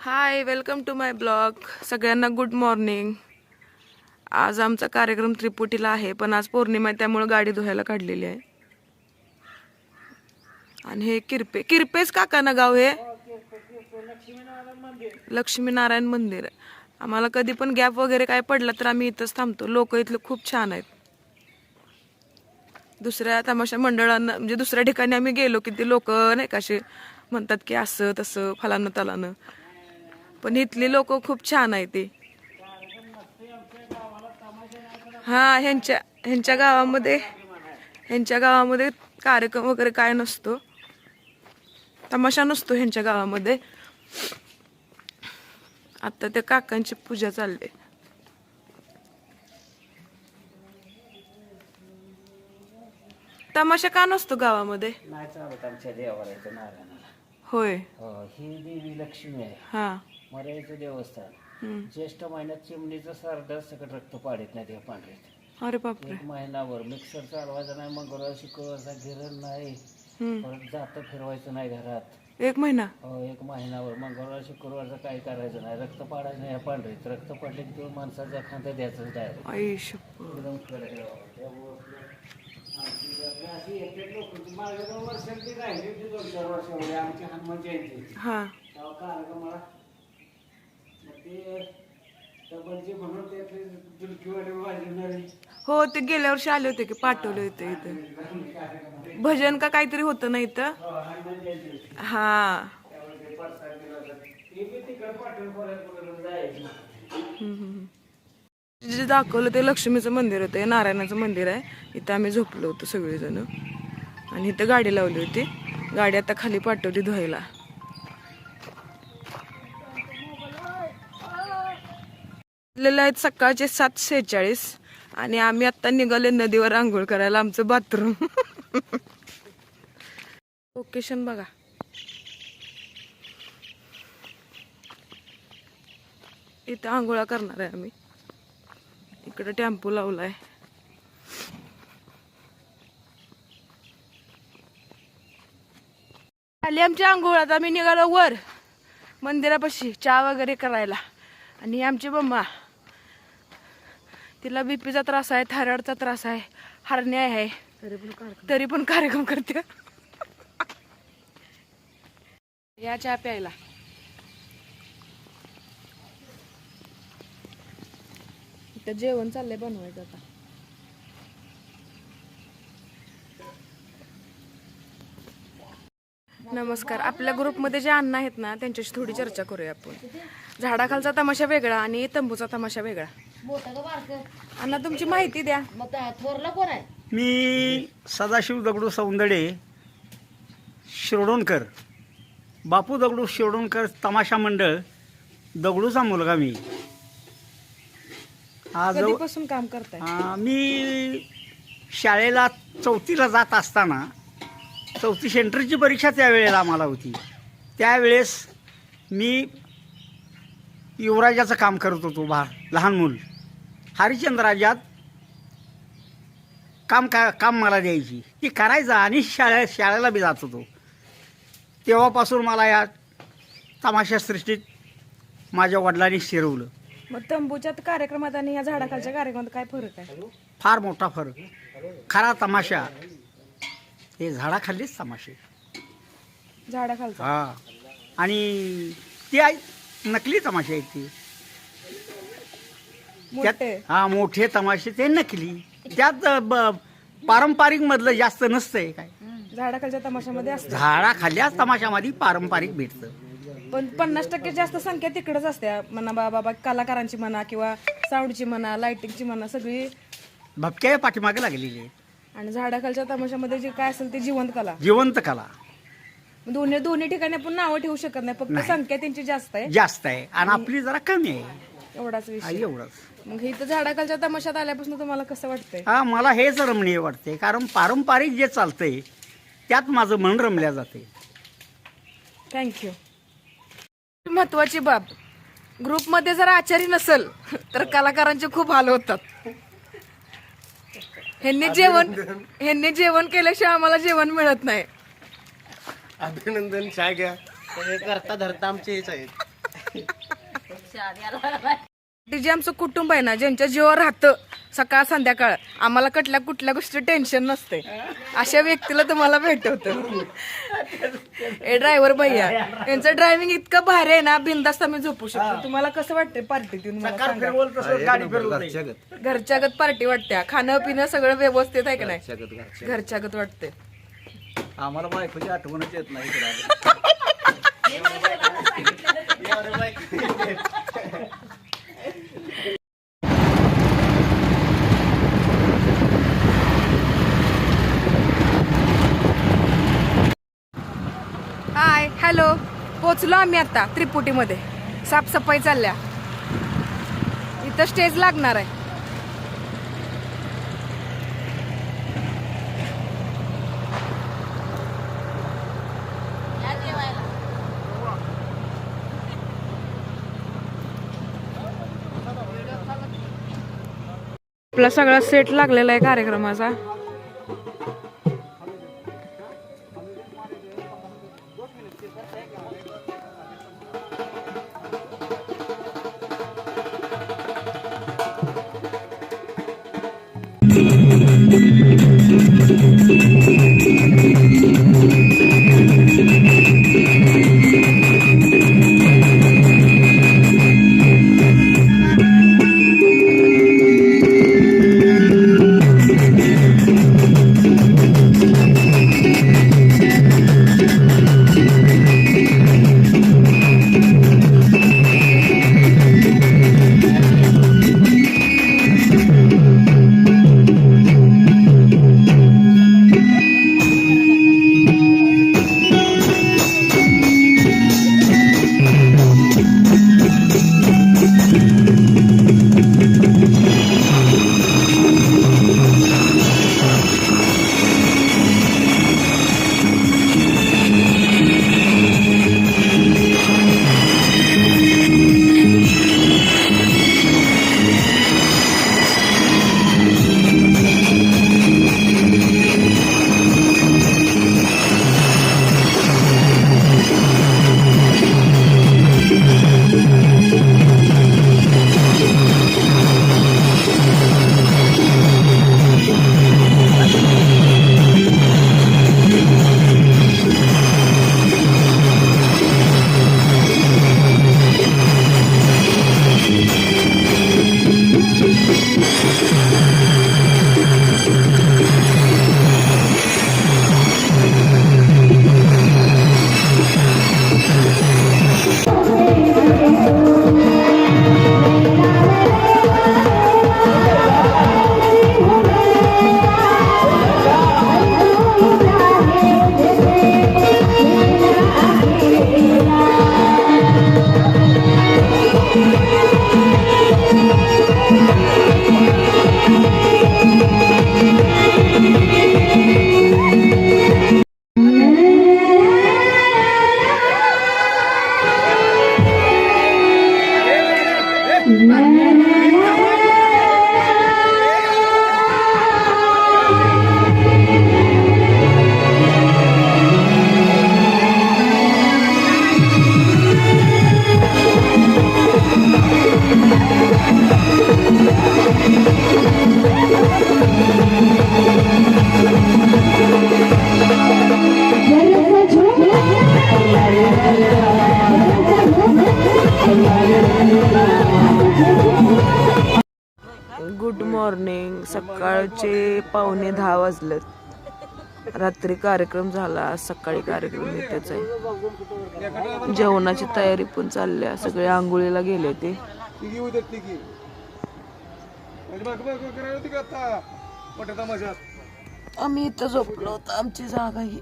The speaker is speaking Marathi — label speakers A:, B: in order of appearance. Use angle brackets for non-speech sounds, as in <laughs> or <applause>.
A: Hi welcome to my blog सगळ्यांना गुड मॉर्निंग आज आमचा कार्यक्रम त्रिपुटीला आहे पण आज पौर्णिमा आहे त्यामुळे गाडी धुवायला काढलेली आहे. आणि हे किरपे किरपेच काका ना गाव हे. लक्ष्मीनारायण मंदिर. आहे आम्हाला कधी पण गॅप वगैरे काय पडला तर आम्ही इथंच थांबतो. लोक इथले खूप छान आहेत. दुसऱ्या तमाशा मंडळांना म्हणजे दुसऱ्या ठिकाणी आम्ही गेलो की ते लोक नाही का असे म्हणतात की असं तसं फलानं तलानं. पण इथली लोक खूप छान आहे ते. हा ह्यांच्या ह्यांच्या गावामध्ये ह्यांच्या गावामध्ये कार्यक्रम वगैरे काय नसतो. तमाशा नसतो ह्यांच्या गावामध्ये. आता त्या काकांची पूजा चालली. तमाशा का नसतो गावामध्ये? होय.
B: हो ही देवी लक्ष्मी आहे.
A: हा.
B: मर्याचं देवस्थान. ज्येष्ठ महिन्यात चिमणीचं सारडं सकट रक्त पाडत नाही त्या पांढरीत.
A: अरे बापरे.
B: एक महिनाभर मिक्सर चालवायचा नाही मंगळवार शुक्रवारचा गिरण नाही. परत जातं फिरवायचं नाही घरात.
A: एक महिना?
B: हो एक महिनाभर. मंगळवार शुक्रवारचं काही करायचं नाही. रक्त पाडायचं नाही पांढरीत. रक्त पडले की तो माणसाच्या खांद्या द्यायचं डायरेक्ट. एकदम कडक अशी लोक. ती राहिली होती दोन चार वर्षामध्ये आमची हनुमान जयंती.
A: हा.
B: तेव्हा कार्यक्रमाला
A: हो ते गेल्या वर्षी आले होते की पाठवले होते इथे भजन का काहीतरी होतं ना इथं
B: हो,
A: हा. जे दाखवलं ते लक्ष्मीचं मंदिर होतं हे नारायणाचं मंदिर आहे इथं आम्ही झोपलो होतो सगळेजण आणि इथं गाडी लावली होती गाडी आता खाली पाठवली धुवायला लेले आहेत सकाळचे सात सेहेचाळीस आणि आम्ही आत्ता निघाले नदीवर आंघोळ करायला आमचं बाथरूम. लोकेशन बघा. इथं आंघोळा करणार आहे आम्ही. इकडं टेम्पो लावलाय. आली आमची आंघोळात आम्ही निघालो वर मंदिरापाशी चहा वगैरे करायला. आणि आमची मम्मा तिला बीपीचा त्रास आहे थायरॉइडचा त्रास आहे हरण्या आहे. तरी पण कार्यक्रम. करते. या चहा प्यायला. इथं जेवण चाललंय बनवायचं आता. नमस्कार. आपल्या ग्रुपमध्ये जे अण्णा आहेत ना त्यांच्याशी थोडी चर्चा करूया आपण. झाडाखालचा तमाशा वेगळा आणि तंबूचा तमाशा वेगळा. अण्णा तुमची माहिती द्या.
C: मग थोरला कोण आहे?
D: मी सदाशिव दगडू सौंदडे शिरडोणकर. बापू दगडू शिरडोणकर तमाशा मंडळ दगडूचा मुलगा मी. आज
A: कधीपासून काम करताय?
D: आ, मी शाळेला चौथीला जात असताना चौथी सेंटरची परीक्षा त्यावेळेला आम्हाला होती. त्यावेळेस मी युवराजाचं काम करत होतो बा लहान मूल. हरिश्चंद्र राजात काम का काम मला द्यायची. ती करायचं आणि शाळेत शाळेला बी जात होतो. तेव्हापासून मला या तमाशा सृष्टीत माझ्या वडिलांनी शिरवलं.
A: मग तंबूच्या कार्यक्रमात आणि या झाडाखालच्या कार्यक्रमात काय फरक आहे?
D: फार मोठा फरक. खरा तमाशा. हे झाडाखालीच तमाशे.
A: झाडाखालचा?
D: हा. आणि ते आहेत नकली तमाशे आहेत ते. त्यात
A: मोठे.
D: हा मोठे तमाशे ते नकली. त्यात पारंपरिक मधलं जास्त नसतंय काय.
A: झाडाखालच्या तमाशामध्ये असते.
D: झाडाखाल्याच तमाशामध्ये पारंपरिक भेटतं.
A: पण पन्नास टक्के जास्त संख्या तिकडच असते म्हणा बा बाबा कलाकारांची म्हणा किंवा साऊंडची म्हणा लाइटिंगची म्हणा सगळी
D: भपक्या पाठीमागे लागलेली आहेत.
A: आणि झाडाखालच्या तमाशामध्ये जे काय असेल ते जिवंत कला.
D: जिवंत कला.
A: दोन्ही दोन्ही ठिकाणी आपण नावं ठेवू शकत नाही. फक्त संख्या त्यांची जास्त आहे.
D: जास्त आहे. आणि आपली जरा कमी आहे.
A: एवढाच
D: हा,
A: विषय
D: एवढंच.
A: मग इथं झाडाखालच्या तमाशात आल्यापासून तुम्हाला कसं वाटतंय?
D: हा मला हेच रमणीय वाटते कारण पारंपरिक जे चालतंय त्यात माझं मन रमल्या जाते
A: थँक्यू महत्वाची बाब ग्रुपमध्ये जर आचारी नसल तर कलाकारांचे खूप हाल होतात. ह्यांनी जेवण ह्यांनी जेवण केल्याशिवाय आम्हाला जेवण मिळत नाही.
E: अभिनंदन चहा घ्या. हे करता धरता आमचे हेच आहेत.
A: जे आमचं कुटुंब आहे ना ज्यांच्या जीवावर राहतं सकाळ संध्याकाळ आम्हाला कुठल्या कुठल्या गोष्टी टेन्शन नसते. अशा व्यक्तीला तुम्हाला भेटवतं. ए ड्रायव्हर भैया यांचं ड्रायव्हिंग इतकं भारी आहे ना बिंदास्त आम्ही झोपू शकतो. तुम्हाला कसं वाटतंय
D: गाडी फिरवलं
A: घरच्यागत पार्टी वाटत्या खाणं पिणं सगळं व्यवस्थित आहे का नाही? घरच्यागत वाटतंय.
E: आम्हाला बायकोची आठवणच येत नाही. <laughs>
A: Hi hello. पोचलो आम्ही आता त्रिपुटीमध्ये. साफसफाई चालल्या. इथं स्टेज लागणार आहे. आपला सगळा सेट लागलेला आहे कार्यक्रमाचा. गुड मॉर्निंग सकाळचे पावणे दहा वाजलेत रात्री कार्यक्रम झाला सकाळी कार्यक्रम त्याचा आहे जेवणाची तयारी पण चालल्या सगळे आंघोळीला गेले ते आम्ही इथं झोपलो होतो. आमची जागा ही.